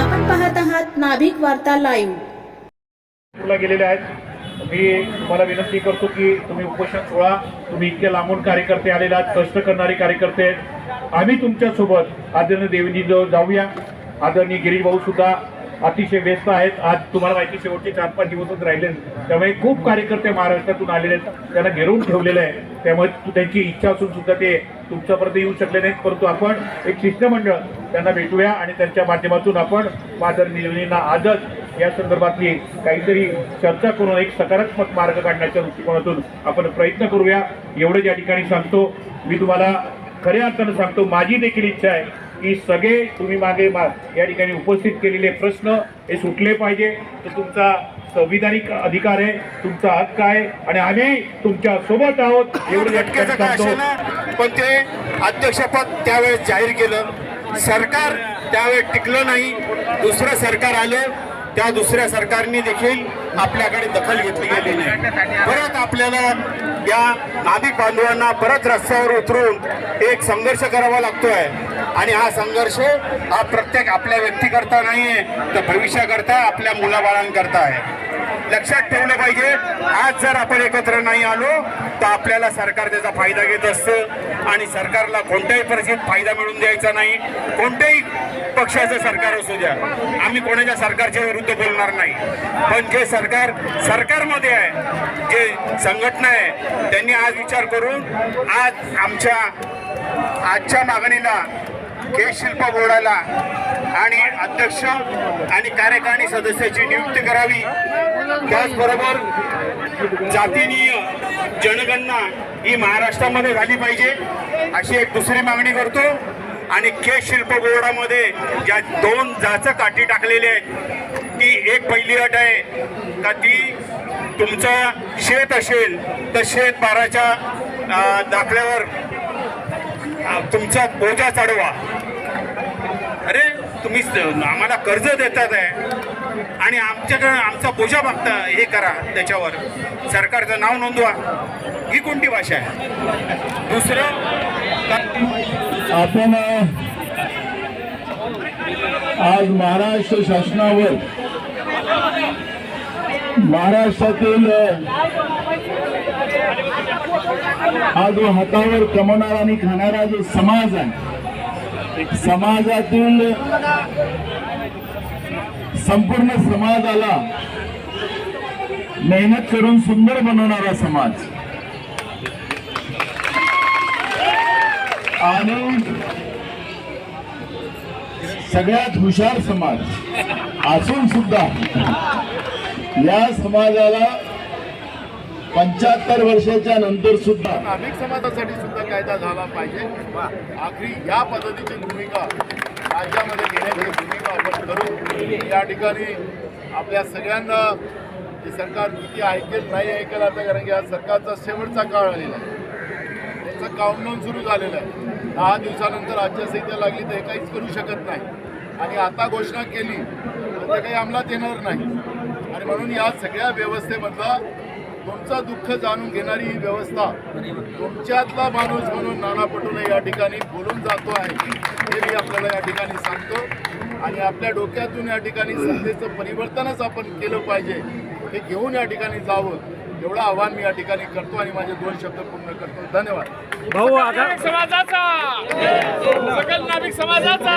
आपण पाहत आहात नाभिक वार्ता लाईव्ह गेलेले आहेत. मी तुम्हाला विनंती करतो की तुम्ही उपोषण सोळा तुम्ही इतके लांबून कार्यकर्ते आलेले आहात कष्ट करणारे कार्यकर्ते आहेत. आम्ही तुमच्यासोबत आदरणीय देवीजी जाऊया. आदरणीय गिरीश सुद्धा अतिशय व्यस्त आहेत. आज तुम्हाला माहिती शेवटचे चार पाच दिवसच राहिले. त्यामुळे खूप कार्यकर्ते महाराष्ट्रातून आलेले आहेत. त्यांना घेरून ठेवलेलं आहे. त्यामुळे त्यांची इच्छा असून सुद्धा ते तुमच्यापर्यंत येऊ शकले नाहीत. परंतु आपण एक शिष्टमंडळ त्यांना भेटूया आणि त्यांच्या माध्यमातून आपण आदरणीय योजनेला आजच या संदर्भातली काहीतरी चर्चा करून एक सकारात्मक मार्ग काढण्याच्या दृष्टिकोनातून आपण प्रयत्न करूया. एवढंच या ठिकाणी सांगतो. मी तुम्हाला खऱ्या अर्थानं सांगतो माझी देखील इच्छा आहे की सगळे तुम्ही मागे मा या ठिकाणी उपस्थित केलेले प्रश्न हे सुटले पाहिजे. तो तुमचा संविधानिक अधिकार आहे तुमचा हक्क आहे आणि आम्ही तुमच्यासोबत आहोत. एवढं पण ते अध्यक्षपद त्यावेळेस जाहीर केलं. सरकार त्यावेळेस टिकलं नाही. दुसरं सरकार आलं. त्या दुसऱ्या सरकारने देखील आपल्याकडे दखल घेतली गेली नाही. परत आपल्याला या नाभिक बांधवांना परत रस्त्यावर उतरून एक संघर्ष करावा लागतोय. आणि हा संघर्ष हा प्रत्येक आपल्या व्यक्तीकरता नाहीये तर भविष्याकरता आपल्या मुलाबाळांकरता आहे लक्षात ठेवलं पाहिजे आज जर आपण एकत्र नाही आलो तर आपल्याला सरकार त्याचा फायदा घेत असतं. आणि सरकारला कोणत्याही परिस्थितीत फायदा मिळून द्यायचा नाही. कोणत्याही पक्षाचं सरकार असू द्या. आम्ही कोणाच्या सरकारच्या विरुद्ध बोलणार नाही. पण जे सरकार सरकारमध्ये आहे जे संघटना आहे त्यांनी आज विचार करून आज आमच्या आजच्या मागणीला केशिल्प बोर्डाला आणि अध्यक्ष आणि कार्यकारिणी सदस्याची नियुक्ती करावी. त्याचबरोबर जातीनीय जनगणना ही महाराष्ट्रामध्ये झाली पाहिजे अशी एक दुसरी मागणी करतो. आणि केस शिल्प बोर्डामध्ये ज्या दोन जाचं काठी टाकलेले आहेत ती एक पहिली अट आहे का ती तुमचं शेत असेल तर शेत बाराच्या दाखल्यावर तुमचा बोजा चढवा. अरे तुम्ही आम्हाला कर्ज देतात आहे आणि आमच्याकडं आमचा बोजा मागता हे करा त्याच्यावर. सरकारचं नाव नोंदवा. ही कोणती भाषा आहे? दुसरं? आपण आज महाराष्ट्र शासनावर महाराष्ट्रातील हा जो हातावर कमवणारा आणि खाणारा जो समाज आहे समाजातील संपूर्ण समाजाला मेहनत करून सुंदर बनवणारा समाज. आणि सगळ्यात हुशार समाज असून सुद्धा या समाजाला पंच्याहत्तर वर्षाच्या नंतर सुद्धा नाभिक समाजासाठी सुद्धा कायदा झाला पाहिजे. आखरी या पद्धतीची भूमिका राज्यामध्ये घेण्याची भूमिका आपण करू या ठिकाणी आपल्या सगळ्यांना हे सरकार किती ऐकेल नाही ऐकेल आता कारण की आज सरकारचा शेवटचा काळ आलेला आहे. त्याचं काउंटडाऊन सुरू झालेलं आहे. दहा दिवसानंतर आचारसंहिता लागली तर हे काहीच करू शकत नाही. आणि आता घोषणा केली तर ते काही अंमलात येणार नाही. आणि म्हणून या सगळ्या व्यवस्थेमधला तुमचं दुःख जाणून घेणारी ही व्यवस्था तुमच्यातला माणूस म्हणून नाना पटोले या ठिकाणी बोलून जातो आहे. हे मी आपल्याला या ठिकाणी सांगतो. आणि आपल्या डोक्यातून या ठिकाणी सत्तेचं परिवर्तनच आपण केलं पाहिजे. हे घेऊन या ठिकाणी जावं. एवढं आव्हान मी या ठिकाणी करतो आणि माझे दोन शब्द पूर्ण करतो. धन्यवाद. नाभिक समाजाचा! सकल नाभिक समाजाचा!